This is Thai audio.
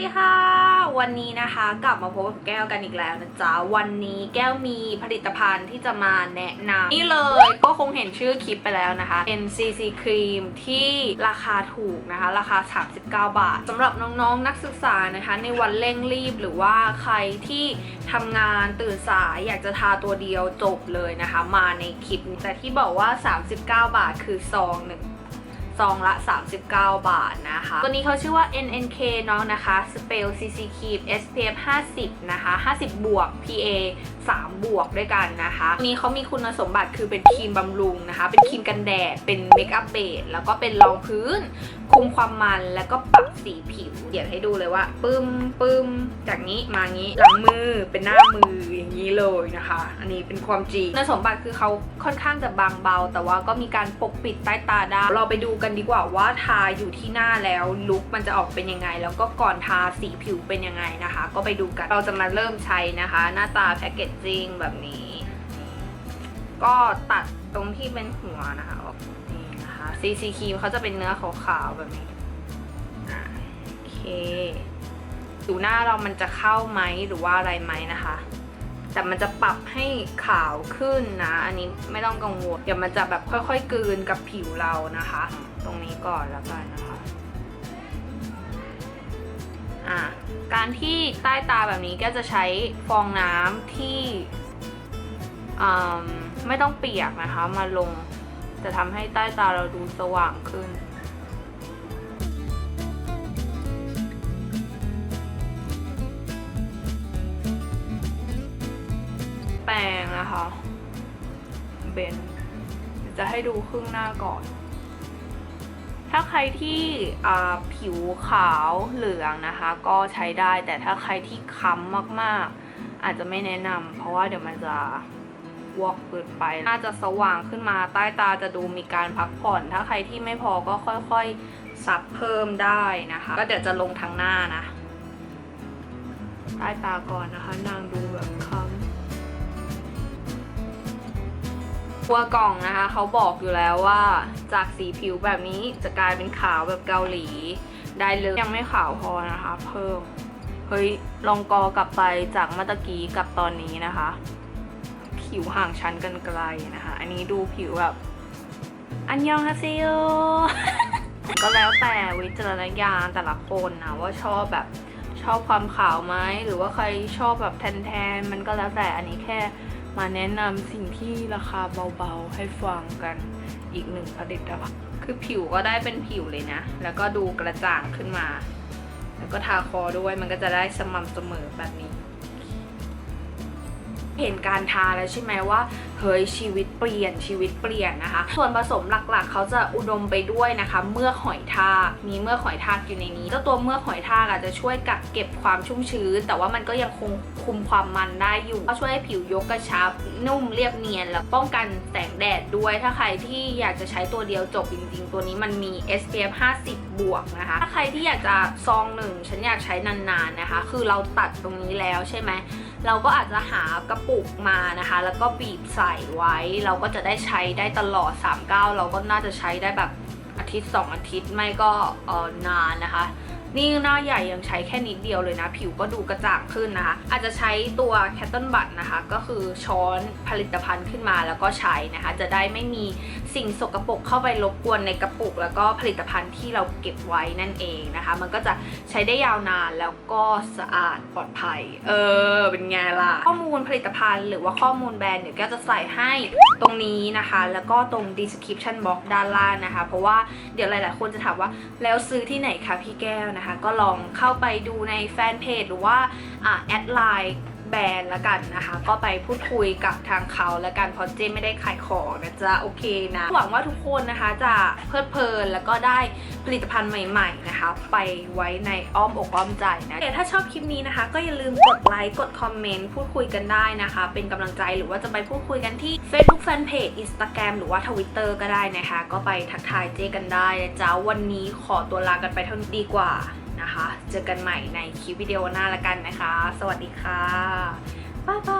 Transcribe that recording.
ดีค่ะวันนี้นะคะกลับมาพบกับแก้วกันอีกแล้วนะจ๊ะวันนี้แก้วมีผลิตภัณฑ์ที่จะมาแนะนำนี่เลยก็คงเห็นชื่อคลิปไปแล้วนะคะ NCC ครีมที่ราคาถูกนะคะ ราคา 39 บาทสำหรับน้องๆนักศึกษานะคะ ในวันเร่งรีบหรือว่าใครที่ทำงานตื่นสายอยากจะทาตัวเดียวจบเลยนะคะ มาในคลิปแต่ที่บอกว่า 39 บาทคือซองหนึ่ง ซองละ 39 บาทนะคะ ตัวนี้เขาชื่อว่า NNK เนาะนะคะ Spell CC Cream SPF 50 นะคะ 50 บวก PA 3 บวกด้วยกันนะคะ ตัวนี้เขามีคุณสมบัติคือเป็นครีมบำรุงนะคะ เป็นครีมกันแดด เป็นเมคอัพเบสแล้วก็เป็นรองพื้น คุมความมันแล้วก็ปรับสีผิว เดี๋ยวให้ดูเลยว่าปึ้มปึ้มจากนี้มางี้หลังมือเป็นหน้ามืออย่างนี้เลยนะคะ อันนี้เป็นความจริงคุณสมบัติคือเขาค่อนข้างจะบางเบา แต่ว่าก็มีการปกปิดใต้ตาได้เราไปดูกันดีกว่าว่าทาอยู่ที่หน้าแล้วลุคมันจะออกเป็นยังไง แล้วก็ก่อนทาสีผิวเป็นยังไงนะคะ ก็ไปดูกันเราจะมาเริ่มใช้นะคะ หน้าตาแพคเกจจิ้งแบบนี้ ก็ตัดตรงที่เป็นหัวนะคะออกนี่นะคะซีซีครีมเขาจะเป็นเนื้อขาวๆแบบนี้โอเคผิวหน้าเรามันจะเข้าไหมหรือว่าอะไรไหมนะคะแต่มันจะปรับให้ขาวขึ้นนะ อันนี้ไม่ต้องกังวล เดี๋ยวมันจะแบบค่อยๆกลืนกับผิวเรานะคะ ตรงนี้ก่อนแล้วกันนะคะอะการที่ใต้ตาแบบนี้ก็จะใช้ฟองน้ำที่อืมไม่ต้องเปียกนะคะ มาลงจะทำให้ใต้ตาเราดูสว่างขึ้นแปรงนะคะ เบนจะให้ดูครึ่งหน้าก่อน ถ้าใครที่ผิวขาวเหลืองนะคะ ก็ใช้ได้แต่ถ้าใครที่ค้ำมากๆ อาจจะไม่แนะนำเพราะว่าเดี๋ยวมันจะวอกเกินไปน่าจะสว่างขึ้นมาใต้ตาจะดูมีการพักผ่อน ถ้าใครที่ไม่พอก็ค่อยๆซับเพิ่มได้นะคะ ก็เดี๋ยวจะลงทางหน้านะ ใต้ตาก่อนนะคะ นางดูแบบค้ำ ตัวกล่องนะคะ เขาบอกอยู่แล้วว่าจากสีผิวแบบนี้จะกลายเป็นขาวแบบเกาหลี ได้เลยยังไม่ขาวพอนะคะ เพิ่ม เฮ้ย ลองกอกลับไปจากเมื่อกี้กับตอนนี้นะคะ ผิวห่างชั้นกันไกลนะคะ อันนี้ดูผิวแบบอันยองฮาเซโยก็แล้วแต่วิจารณญาณแต่ละคนนะว่าชอบแบบชอบความขาวไหมหรือว่าใครชอบแบบแทนๆมันก็แล้วแต่อันนี้แค่ มาแนะนำสิ่งที่ราคาเบาๆ ให้ฟังกันอีกหนึ่งผลิตภัณฑ์คือผิวก็ได้เป็นผิวเลยนะ แล้วก็ดูกระจ่างขึ้นมา แล้วก็ทาคอด้วยมันก็จะได้สม่ำเสมอแบบนี้ เห็นการทาแล้วใช่ไหมว่าเฮ้ยชีวิตเปลี่ยนชีวิตเปลี่ยนนะคะ ส่วนผสมหลักๆ เขาจะอุดมไปด้วยนะคะ เมือกหอยทากมีเมือกหอยทากอยู่ในนี้เจ้าตัวเมือกหอยทากอาจจะช่วยกักเก็บความชุ่มชื้น แต่ว่ามันก็ยังคงคุมความมันได้อยู่ก็ช่วยให้ผิวยกกระชับ นุ่มเรียบเนียน แล้วป้องกันแสงแดดด้วยถ้าใครที่อยากจะใช้ตัวเดียวจบจริงๆ ตัวนี้มันมี SPF 50 บวกนะคะ ถ้าใครที่อยากจะซองหนึ่งฉันอยากใช้นานๆนะคะ คือเราตัดตรงนี้แล้วใช่ไหม เราก็อาจจะหากระปุกมานะคะ แล้วก็บีบใส่ไว้ เราก็จะได้ใช้ได้ตลอด 39 เราก็น่าจะใช้ได้แบบอาทิตย์ 2 อาทิตย์ไม่ก็เออนานนะคะ นี่หน้าใหญ่ยังใช้แค่นิดเดียวเลยนะ ผิวก็ดูกระจ่างขึ้นนะคะ อาจจะใช้ตัวแคตเทิลบัตนะคะ ก็คือช้อนผลิตภัณฑ์ขึ้นมาแล้วก็ใช้นะคะ จะได้ไม่มีสิ่งสกปรกเข้าไปรบกวนในกระปุก แล้วก็ผลิตภัณฑ์ที่เราเก็บไว้นั่นเองนะคะ มันก็จะใช้ได้ยาวนานแล้วก็สะอาดปลอดภัย เออ เป็นไงล่ะ ข้อมูลผลิตภัณฑ์หรือว่าข้อมูลแบรนด์เดี๋ยวแกจะใส่ให้ตรงนี้นะคะ แล้วก็ตรง description box ด้านล่างนะคะ เพราะว่าเดี๋ยวหลาย ๆ คนจะถามว่าแล้วซื้อที่ไหนคะพี่แก้วนะคะ ก็ลองเข้าไปดูในแฟนเพจหรือว่าแอดไลน์ แบรนด์ละกันนะคะ ก็ไปพูดคุยกับทางเขาละกันเพราะเจไม่ได้ขายของนะจ๊ะโอเคนะหวังว่าทุกคนนะคะจะเพลิดเพลินแล้วก็ได้ผลิตภัณฑ์ใหม่ ๆนะคะ ไปไว้ในอ้อมอกอ้อมใจนะแต่ถ้าชอบคลิปนี้นะคะ ก็อย่าลืมกดไลค์กดคอมเมนต์พูดคุยกันได้นะคะ เป็นกำลังใจหรือว่าจะไปพูดคุยกันที่ Facebook Fanpage Instagram หรือว่า Twitter ก็ได้นะคะ ก็ไปทักทายเจกันได้นะจ๊ะวันนี้ขอตัวลากันไปเท่านี้ดีกว่านะคะ เจอกันใหม่ในคลิปวิดีโอหน้าละกันนะคะ สวัสดีค่ะ บ๊ายบาย